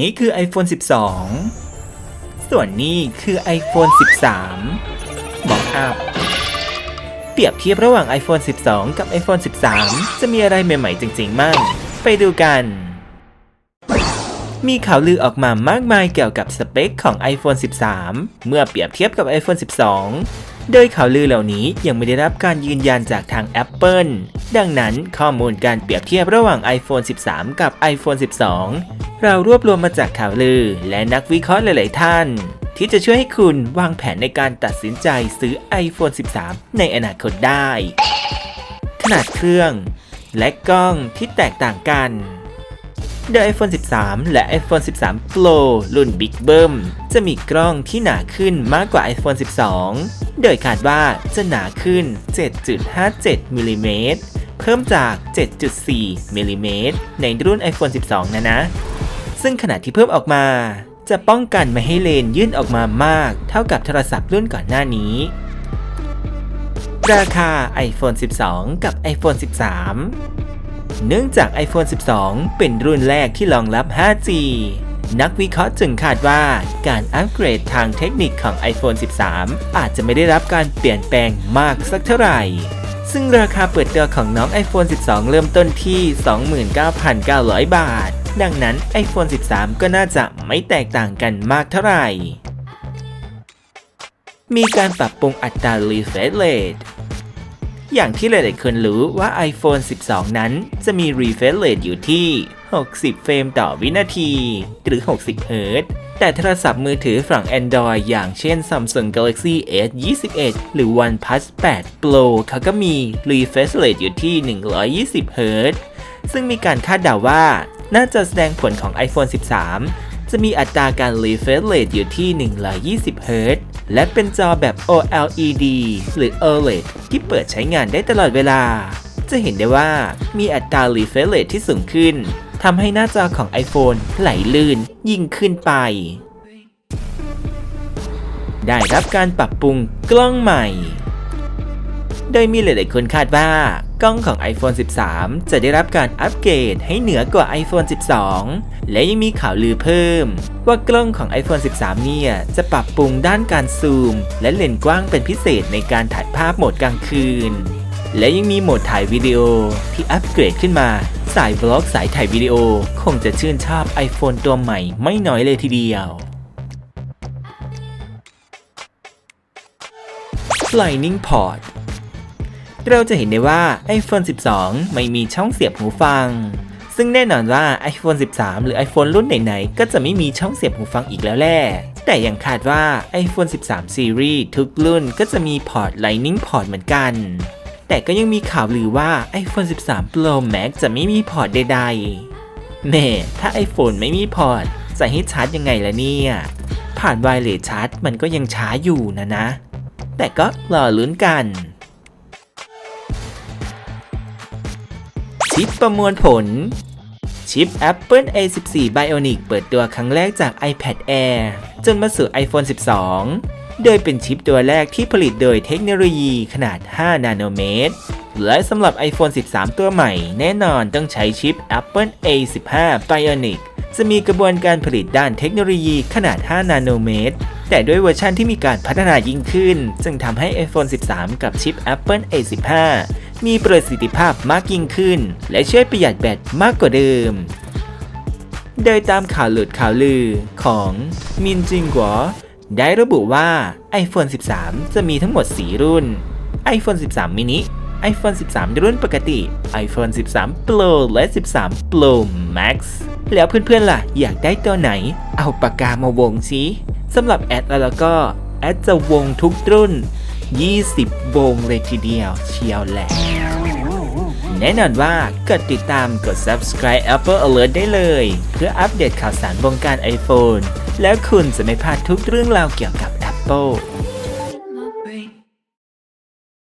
นี่คือ iPhone 12 ส่วนนี้คือ iPhone 13 บอกอัพเปรียบเทียบระหว่าง iPhone 12 กับ iPhone 13 จะมีอะไรใหม่ๆจริงๆมั่ง ไปดูกัน มีข่าวลือออกมามากมายเกี่ยวกับสเปคของ iPhone 13 เมื่อเปรียบเทียบกับ iPhone 12 โดยข่าวลือเหล่านี้ยังไม่ได้รับการยืนยันจากทาง Apple ดังนั้นข้อมูลการเปรียบเทียบระหว่าง iPhone 13 กับ iPhone 12 เรารวบรวมมาจากข่าวลือ และนักวิเคราะห์หลาย ๆ ท่าน ที่จะช่วยให้คุณวางแผนในการตัดสินใจซื้อ iPhone 13 ในอนาคตได้ ขนาดเครื่อง และกล้องที่แตกต่างกันโดย iPhone 13 และ iPhone 13 Pro รุ่น Big b u m จะมีกล้องที่หนาขึ้นมากกว่า iPhone 12 โดยคาดว่าจะหนาขึ้น 7.57มิลลิเมตร เพิ่มจาก 7.4มิลลิเมตรในรุ่น iPhone 12 นะนะ ซึ่งขนาดที่เพิ่มออกมา จะป้องกันไม่ให้เลนยื่นออกมามาก เท่ากับโทรศัพท์รุ่นก่อนหน้านี้ ราคา iPhone 12 กับ iPhone 13 เนื่องจาก iPhone 12 เป็นรุ่นแรกที่รองรับ 5G นักวิเคราะห์จึงคาดว่าการอัปเกรดทางเทคนิคของ iPhone 13 อาจจะไม่ได้รับการเปลี่ยนแปลงมากสักเท่าไหร่ ซึ่งราคาเปิดตัวของน้อง iPhone 12 เริ่มต้นที่ 29,900 บาท ดังนั้น iPhone 13 ก็น่าจะไม่แตกต่างกันมากเท่าไหร่ มีการปรับปรุงอัตรา refresh rate อย่างที่หลายๆคนรู้ว่า iPhone 12 นั้นจะมี refresh rate อยู่ที่ 60 เฟรมต่อวินาที หรือ 60 เฮิรตซ์แต่โทรศัพท์มือถือฝั่ง Android อย่างเช่น Samsung Galaxy S21 หรือ OnePlus 8 Pro เขาก็มี refresh rate อยู่ที่ 120 เฮิรตซ์ซึ่งมีการคาดเดาว่า น่าจะแสดงผลของ iPhone 13 จะมีอัตราการ refresh rate อยู่ที่ 120เฮิรตซ์และเป็นจอแบบ OLED หรือ OLED ที่เปิดใช้งานได้ตลอดเวลา จะเห็นได้ว่ามีอัตรา refresh rate ที่สูงขึ้นทำให้หน้าจอของ iPhone ไหลลื่นยิ่งขึ้นไป ได้รับการปรับปรุงกล้องใหม่ โดยมีหลายๆคนคาดว่ากล้องของ iPhone 13 จะได้รับการอัปเกรดให้เหนือกว่า iPhone 12 และยังมีข่าวลือเพิ่ม ว่ากล้องของ iPhone 13 เนี่ย จะปรับปรุงด้านการซูม และเลนส์กว้างเป็นพิเศษในการถ่ายภาพโหมดกลางคืน และยังมีโหมดถ่ายวิดีโอที่อัปเกรดขึ้นมา สายบล็อกสายถ่ายวิดีโอคงจะชื่นชอบ iPhone ตัวใหม่ไม่น้อยเลยทีเดียว Lightning Port เราจะเห็นได้ว่า iPhone 12 ไม่มีช่องเสียบหูฟัง ซึ่งแน่นอนว่า iPhone 13 หรือ iPhone รุ่นไหนๆ ก็จะไม่มีช่องเสียบหูฟังอีกแล้วแหละแต่ยังคาดว่า iPhone 13 Series ทุกรุ่นก็จะมีพอร์ต Lightning Port เหมือนกัน แต่ก็ยังมีข่าวลือว่า iPhone 13 Pro Max จะไม่มีพอร์ตใดๆแม่ถ้า iPhone ไม่มีพอร์ตจะให้ชาร์จยังไงล่ะเนี่ย ผ่านไวเลสชาร์จมันก็ยังช้าอยู่นะนะ แต่ก็รอลุ้นกัน ชิปประมวลผล ชิป Apple A14 Bionic เปิดตัวครั้งแรกจาก iPad Air จนมาสู่ iPhone 12 โดยเป็นชิปตัวแรกที่ผลิตโดยเทคโนโลยีขนาด 5 นาโนเมตร และสำหรับ iPhone 13 ตัวใหม่ แน่นอนต้องใช้ชิป Apple A15 Bionic จะมีกระบวนการผลิตด้านเทคโนโลยีขนาด 5 นาโนเมตร แต่ด้วยเวอร์ชันที่มีการพัฒนายิ่งขึ้น จึงทำให้ iPhone 13 กับชิป Apple A15 มีประสิทธิภาพมากยิ่งขึ้น และช่วยประหยัดแบตมากกว่าเดิม โดยตามข่าวหลุดข่าวลือของมินจิงกัวได้ระบุว่า iPhone 13 จะมีทั้งหมด 4 รุ่น iPhone 13 mini iPhone 13 รุ่นปกติ iPhone 13 Pro และ 13 Pro Max แล้วเพื่อนๆล่ะ อยากได้ตัวไหน เอาปากกามาวงสิสำหรับแอดแล้วก็ แอดจะวงทุกรุ่น 20 วงเลยทีเดียวเชียวแหละ แน่นอนว่ากดติดตามกด subscribe Apple Alert ได้เลย เพื่ออัปเดตข่าวสารวงการ iPhone แล้วคุณจะไม่พลาดทุกเรื่องราวเกี่ยวกับ Apple